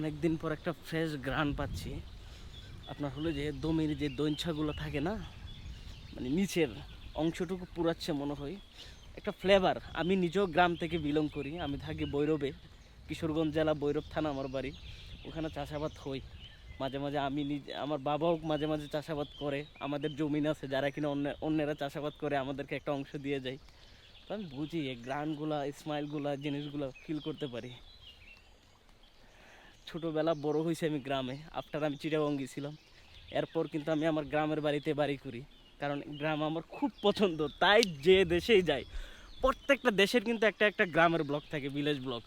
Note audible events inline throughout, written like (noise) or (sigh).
অনেক দিন পর একটা ফ্রেশ গ্রান পাচ্ছি। আপনার হলো যে দমের যে দৈঞ্ছাগুলো থাকে না মানে নিচের অংশটুকু পুরাচ্ছে মনে হয়। একটা ফ্লেভার আমি নিজেও গ্রাম থেকে বিলং করি, আমি থাকি বৈরবে, কিশোরগঞ্জ জেলা বৈরব থানা আমার বাড়ি। ওখানে চাষাবাদ হই মাঝে মাঝে আমি নিজে, আমার বাবাও মাঝে মাঝে চাষাবাদ করে, আমাদের জমিন আছে, যারা কিনা অন্য, অন্যেরা চাষাবাদ করে, আমাদেরকে একটা অংশ দিয়ে যায়। তো আমি বুঝি এই গ্রানগুলা স্মাইলগুলা জিনিসগুলো ফিল করতে পারি। ছোটোবেলা বড় হয়েছে আমি গ্রামে, আফটার আমি চিটাগং গেছিলাম এরপর কিন্তু আমি আমার গ্রামের বাড়িতে বাড়ি করি, কারণ গ্রাম আমার খুব পছন্দ, তাই যে দেশেই যাই, প্রত্যেকটা দেশের কিন্তু একটা একটা গ্রামের ব্লক থাকে ভিলেজ ব্লক।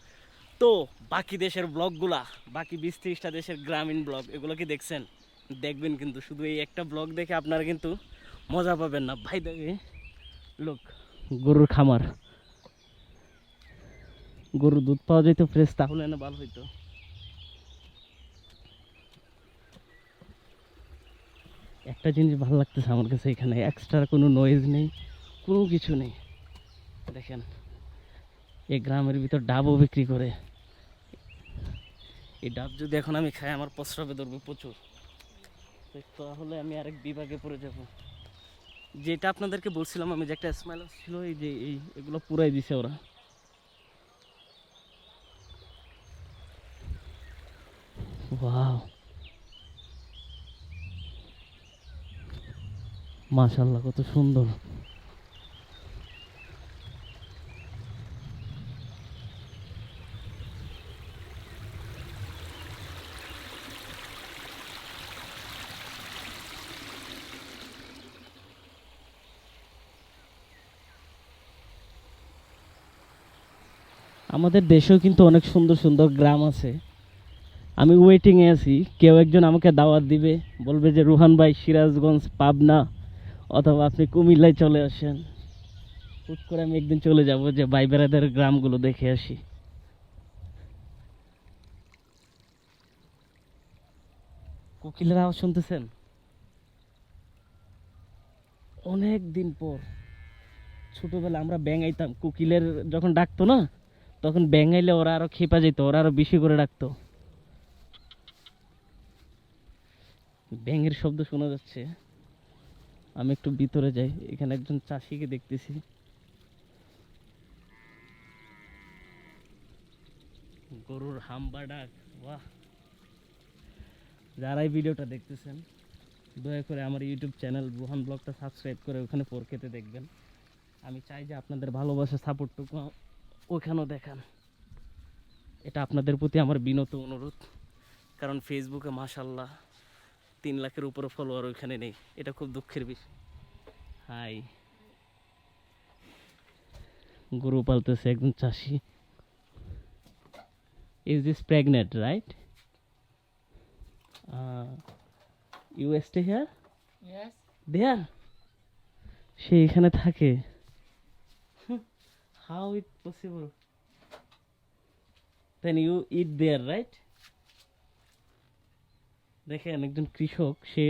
তো বাকি দেশের ব্লকগুলা, বাকি বিশ ত্রিশটা দেশের গ্রামীণ ব্লক, এগুলো কি দেখছেন? দেখবেন কিন্তু, শুধু এই একটা ব্লক দেখে আপনারা কিন্তু মজা পাবেন না। ভাই, দেখে লোক, গরুর খামার। গরুর দুধ পাওয়া যেত ফ্রেশ তাহলে না ভালো হইতো। একটা জিনিস ভালো লাগতেছে আমার কাছে এখানে এক্সট্রা কোনো নয়েজ নেই, কোনো কিছু নেই। দেখেন, এই গ্রামের ভিতর ডাবও বিক্রি করে। এই ডাব যদি এখন আমি খাই, আমার প্রস্রাবে ধরবে প্রচুর। তাহলে আমি আরেক বিভাগে পড়ে যাব। যেটা আপনাদেরকে বলছিলাম আমি, যে একটা স্মেল ছিল এই যে এই, এগুলো পুরাই দিছে ওরা। ওয়াও মাশাল্লাহ কত সুন্দর। আমাদের দেশেও কিন্তু অনেক সুন্দর সুন্দর গ্রাম আছে। আমি ওয়েটিংয়ে আছি, কেউ একজন আমাকে দাওয়াত দিবে, বলবে যে, রুহান ভাই, সিরাজগঞ্জ, পাবনা অথবা আপনি কুমিল্লায় চলে আসেন, হুট করে আমি একদিন চলে যাব যে ভাই বেড়াদের গ্রামগুলো দেখে আসি। কোকিলের আওয়াজ শুনতেছেন? অনেক দিন পর। ছোটবেলা আমরা ব্যাঙাইতাম। কোকিলের যখন ডাকতো না, তখন ব্যাঙাইলে ওরা আরও খেপা যেত, ওরা আরও বেশি করে ডাকতো। ব্যাঙের শব্দ শোনা যাচ্ছে। আমি একটু ভিতরে যাই, এখানে একজন চাষিকে দেখতেছি। গরুর হাম্বা ডাক বাহ। যারা এই ভিডিওটা দেখতেছেন, দয়া করে আমার ইউটিউব চ্যানেল রুহান ব্লগটা সাবস্ক্রাইব করে ওখানে পর খেতে দেখবেন। আমি চাই যে আপনাদের ভালোবাসা, সাপোর্টটুকু ওখানেও দেখান। এটা আপনাদের প্রতি আমার বিনত অনুরোধ, কারণ ফেসবুকে মাশাল্লাহ তিন লাখের উপরে ফলোয়ার ওইখানে নেই। এটা খুব দুঃখের বিষয়। হাই। গরু পালতেছে একজন চাষি। Is this pregnant right you stay here. There সে এখানে থাকে। How it possible then you eat there right দেখেন একজন কৃষক সে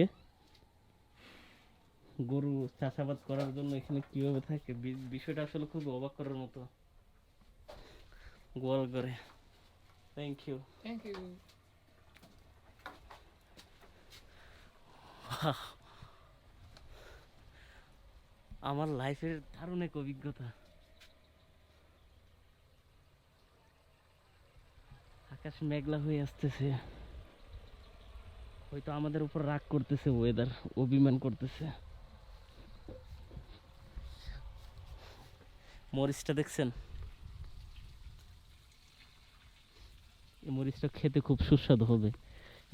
গরু চাষাবাদ করার জন্য এখানে কীভাবে থাকে? বিষয়টা আসলে খুব অবাক করার মতো। গোয়াল করে থ্যাংক ইউ Thank you. (laughs) আমার লাইফের দারুণ এক অভিজ্ঞতা। আকাশ মেঘলা হয়ে আসতেছে। হয়তো আমাদের উপর রাগ করতেছে ওয়েদার অভিমান করতেছে। মরিচটা দেখছেন? এই মরিচটা খেতে খুব সুস্বাদু হবে।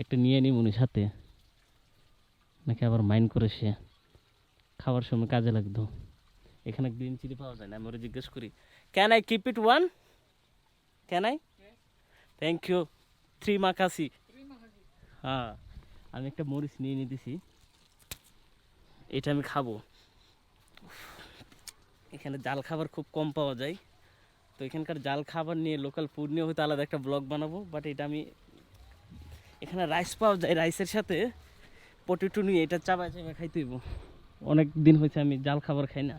একটা নিয়ে নি মনে সাথে নাকি আবার মাইন্ড করে সে? খাওয়ার সময় কাজে লাগতো। এখানে গ্রিন চিলি পাওয়া যায় না আমি ওরা জিজ্ঞেস করি can I keep it one can I thank you three মাকাসি হ্যাঁ। আমি একটা মরিচ নিয়ে নিতেছি। এটা আমি খাব। এখানে জাল খাবার খুব কম পাওয়া যায়। তো এখানকার জাল খাবার নিয়ে লোকাল ফুড নিয়ে হয়তো আলাদা একটা ব্লগ বানাবো বাট এটা আমি এখানে রাইস পাওয়া যায় রাইসের সাথে পটেটো নিয়ে এটা চাবায় চাবায় খাইতে হইব। অনেক দিন হয়েছে আমি জাল খাবার খাই না।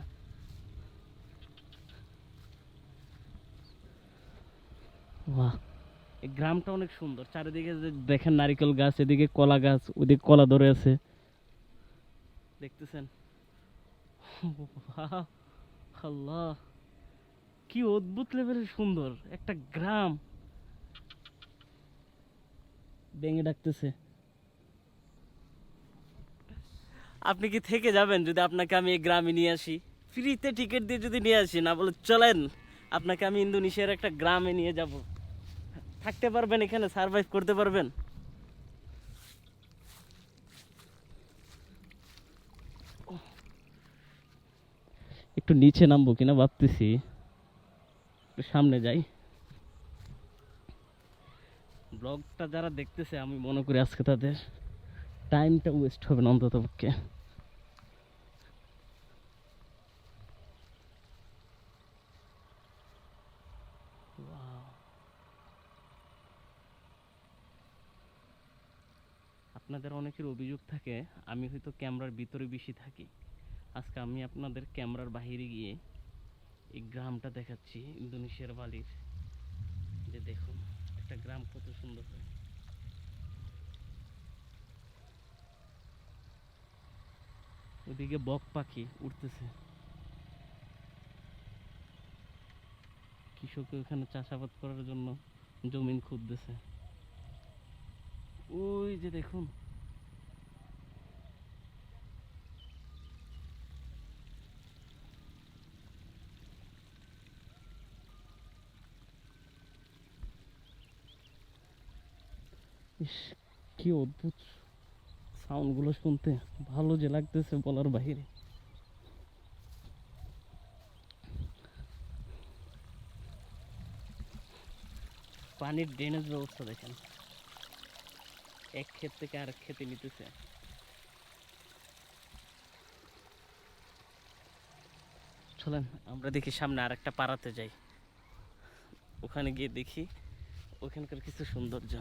বাহ। এই গ্রামটা অনেক সুন্দর। চারিদিকে যে দেখেন নারিকেল গাছ, এদিকে কলা গাছ, ওদিকে কলা ধরে আছে। দেখতেছেন? আল্লাহ। কি অদ্ভুত লেভেলের সুন্দর। একটা গ্রাম। ব্যাঙে ডাকতেছে। আপনি কি থেকে যাবেন যদি আপনাকে আমি এই গ্রামে নিয়ে আসি? ফ্রিতে টিকিট দিয়ে যদি নিয়ে আসি, না বলে চলেন, আপনাকে আমি ইন্দোনেশিয়ার একটা গ্রামে নিয়ে যাব। থাকতে পারবেন এখানে সার্ভাইভ করতে পারবেন। একটু নিচে নামবো কিনা ভাবতেছি। একটু সামনে যাই। ব্লগটা যারা দেখতেছে, আমি মনে করি আজকে তাদের টাইমটা ওয়েস্ট হবে না অন্তত পক্ষে আপনাদের অনেকের অভিযোগ থাকে, আমি হয়তো ক্যামেরার ভিতরে বেশি থাকি। আজকে আমি আপনাদের ক্যামেরার বাইরে গিয়ে এই গ্রামটা দেখাচ্ছি, ইন্দোনেশিয়ার বালির। যে দেখুন, একটা গ্রাম কত সুন্দর হয়। ওদিকে বক পাখি উঠতেছে কৃষক ওখানে চাষাবাদ করার জন্য জমিন খুঁজতেছে। ওই যে দেখুন ইস, কি অদ্ভুত সাউন্ডগুলো শুনতে। ভালো যে লাগতেছে বলার বাইরে। পানির ড্রেনেজ ব্যবস্থা দেখেন। এক ক্ষেত থেকে আরেক খেতে নিতেছে। চলেন, আমরা দেখি সামনে আর একটা পাড়াতে যাই। ওখানে গিয়ে দেখি ওখানকার কিছু সৌন্দর্য।